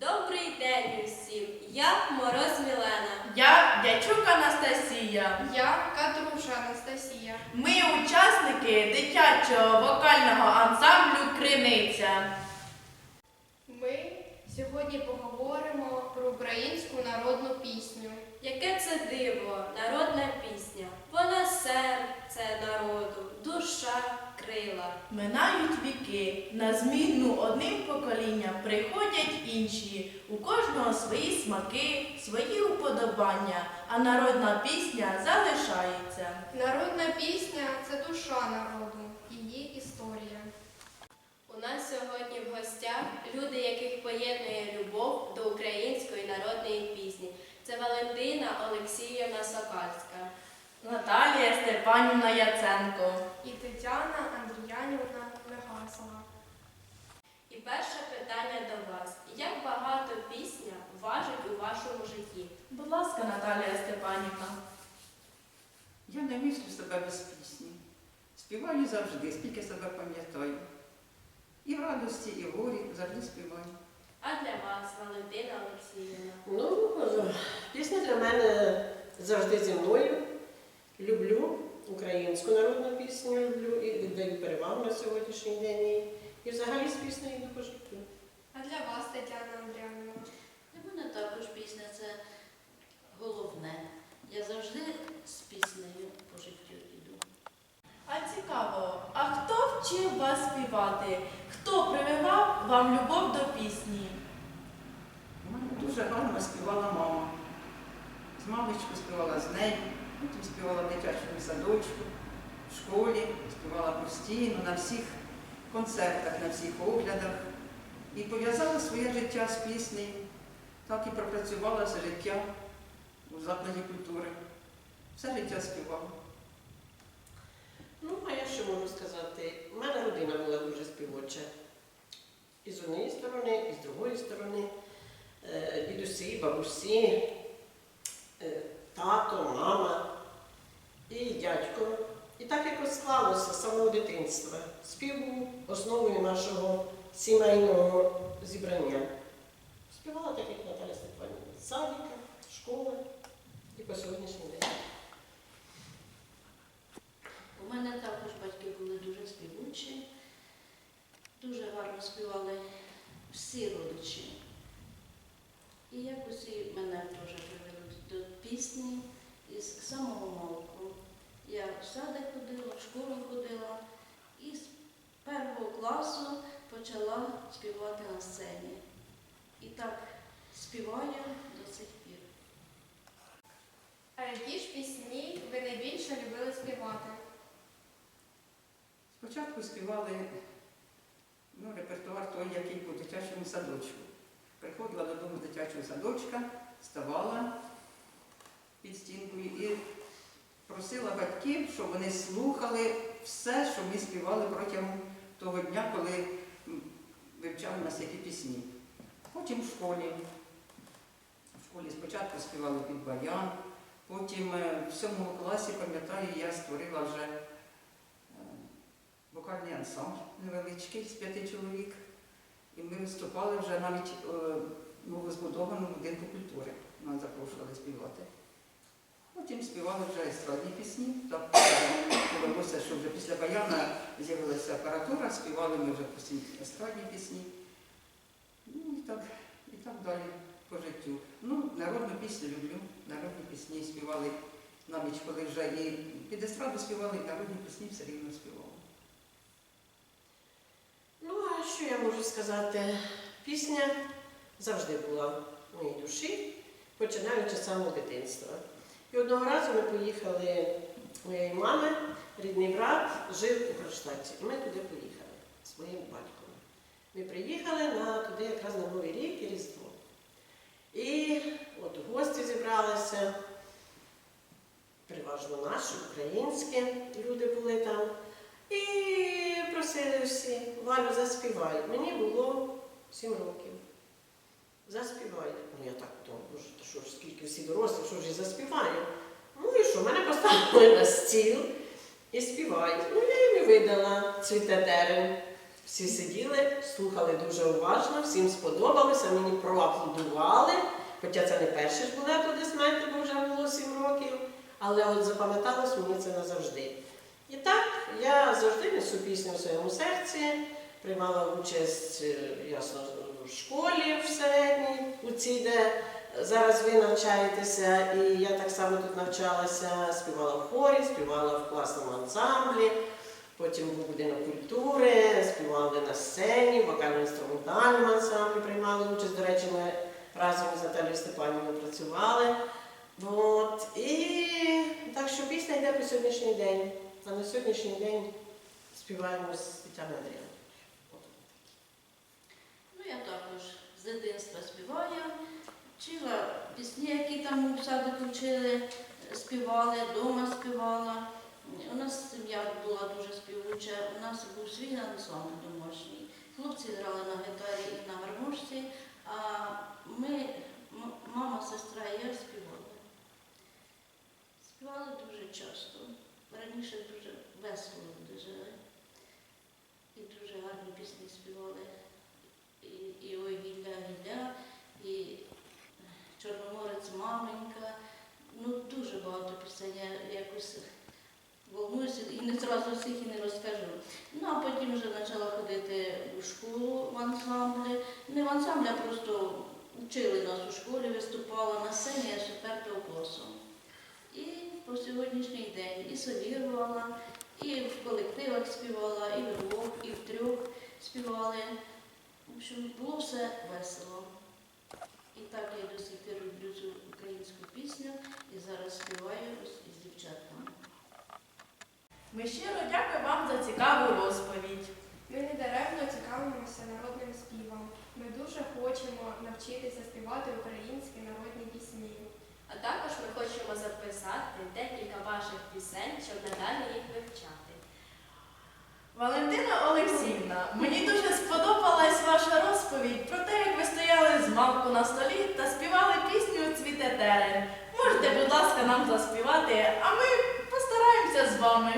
Добрий день усім! Я Мороз Мілена. Я Дячук Анастасія. Я Катруша Анастасія. Ми учасники дитячого вокального ансамблю Криниця. Ми сьогодні поговоримо про українську народну пісню. Яке це диво, народна пісня. Вона серце народу, душа, крила. Минають віки, на зміну одним поколінням приходять інші. У кожного свої смаки, свої уподобання, а народна пісня залишається. Народна пісня це душа народу, її історія. У нас сьогодні в гостях люди, яких поєднує любов до української народної пісні. Це Валентина Олексіївна Сокальська. Наталія Степанівна Яценко. І Тетяна Андріянівна Мегасова. І перше питання до вас. Як багато пісня важить у вашому житті? Будь ласка, Наталія Степанівна. Я не мислю себе без пісні. Співаю завжди, скільки себе пам'ятаю. І в радості, і в горі завжди співаю. А для вас, Валентина Олексіївна? Ну, пісня для мене завжди зі мною. Люблю українську народну пісню, люблю і віддаю перевагу на сьогоднішній день. І взагалі з піснею йду по життю. А для вас, Тетяна Андріянівна? Для мене також пісня це головне. Я завжди з піснею по життю йду. А цікаво, а хто вчив вас співати? Хто прививав вам любов до пісні? У мене дуже гарно співала мама. З мамочкою співала з нею, потім співала в дитячому садочку, в школі, співала постійно на всіх концертах, на всіх оглядах. І пов'язала своє життя з піснею. Так і пропрацювала все життя у закладі культури. Все життя співала. Ну, а я що можу сказати? У мене родина була дуже співоча. І з однієї сторони, і з другої сторони. Е, Дідусі, бабусі, е, тато, мама і дядько. І так якось склалося з самого дитинства. Спів був основою нашого сімейного зібрання. Співала так, як Наталя Степанівна, садика, школа і по сьогоднішній день. У мене також батьки були дуже співучі, дуже гарно співали всі родичі. І якось і мене теж привели до пісні із самого малку. Садик ходила, в школу ходила і з першого класу почала співати на сцені. І так співаю до цих пір. А які ж пісні ви найбільше любили співати? Спочатку співали ну, репертуар той, який був у дитячому садочку. Приходила додому з дитячого садочка, ставала під стінкою і просила батьків, щоб вони слухали все, що ми співали протягом того дня, коли вивчали нас які пісні. Потім в школі. В школі спочатку співали під баян, потім е, в сьомому класі, пам'ятаю, я створила вже е, вокальний ансамбль невеличкий з п'яти чоловік. І ми виступали вже навіть е, в новозбудованому будинку культури. Нас запрошували співати. Потім співали вже естрадні пісні. Так е, що вже після баяна з'явилася апаратура, співали ми вже постійно естрадні пісні. Ну і так, і так далі по життю. Ну, народну пісню люблю, народні пісні співали, навіть коли вже і під естраду співали, і народні пісні все рівно співали. Ну, а що я можу сказати? Пісня завжди була в моїй душі, починаючи з самого дитинства. І одного разу ми поїхали моєї мами, рідний брат жив у Кронштадті. І ми туди поїхали з своїм батьком. Ми приїхали на, туди якраз на Новий рік і Різдво. І от гості зібралися, переважно наші, українські люди були там. І просили всі, Валю, заспівай. Мені було сім років. Заспівай. Ну я так думаю, боже, то що ж, скільки всі дорослі, що ж я заспіваю? Ну і що, мене поставили на стіл і співай. Ну я їм і видала цвіте дерев. Всі сиділи, слухали дуже уважно, всім сподобалося, мені проаплодували. Хоча це не перші ж були аплодисменти, бо вже було 7 років. Але от запам'яталось мені це назавжди. І так, я завжди несу пісню в своєму серці, приймала участь, е, ясно, в школі в середній, у цій, де зараз ви навчаєтеся, і я так само тут навчалася, співала в хорі, співала в класному ансамблі. Потім був будинок культури, співали на сцені, в вокально-інструментальному ансамблі приймали участь. До речі, ми разом з Наталією Степанівною працювали. От. І так що пісня йде по сьогоднішній день. А на сьогоднішній день співаємо з Тетяною Андрієм. Ну, я також з дитинства співаю, вчила пісні, які там у садику вчили, співали, вдома співала. У нас сім'я була дуже співуча, у нас був свій ансамбль домашній. Хлопці грали на гітарі і на гармошці, а ми, мама, сестра і я співали. Співали дуже часто. Раніше дуже весело люди жили. І дуже гарні пісні співали. І, і ой гілля, гілля, і Чорноморець маменька. Ну, дуже багато пісень. Я якось волнуюся і не зразу всіх і не розкажу. Ну, а потім вже почала ходити у школу в ансамблі. Не в ансамблі, а просто вчили нас у школі, виступала на сцені з 4 класу. І по сьогоднішній день і солірувала, і в колективах співала, і вдвох, і в трьох співали. В общем, було все весело. І так я до сих пір люблю цю українську пісню і зараз співаю ось із дівчатками. Ми щиро дякуємо вам за цікаву розповідь. Ми недаремно цікавимося народним співом. Ми дуже хочемо навчитися співати українські народні пісні. А також ми хочемо записати декілька ваших пісень, щоб надалі їх вивчати. Валентина Олексіївна, мені дуже сподобалась ваша розповідь про те, як ви стояли з малку на столі та співали пісню Цвіте терен. Можете, будь ласка, нам заспівати, а ми постараємося з вами.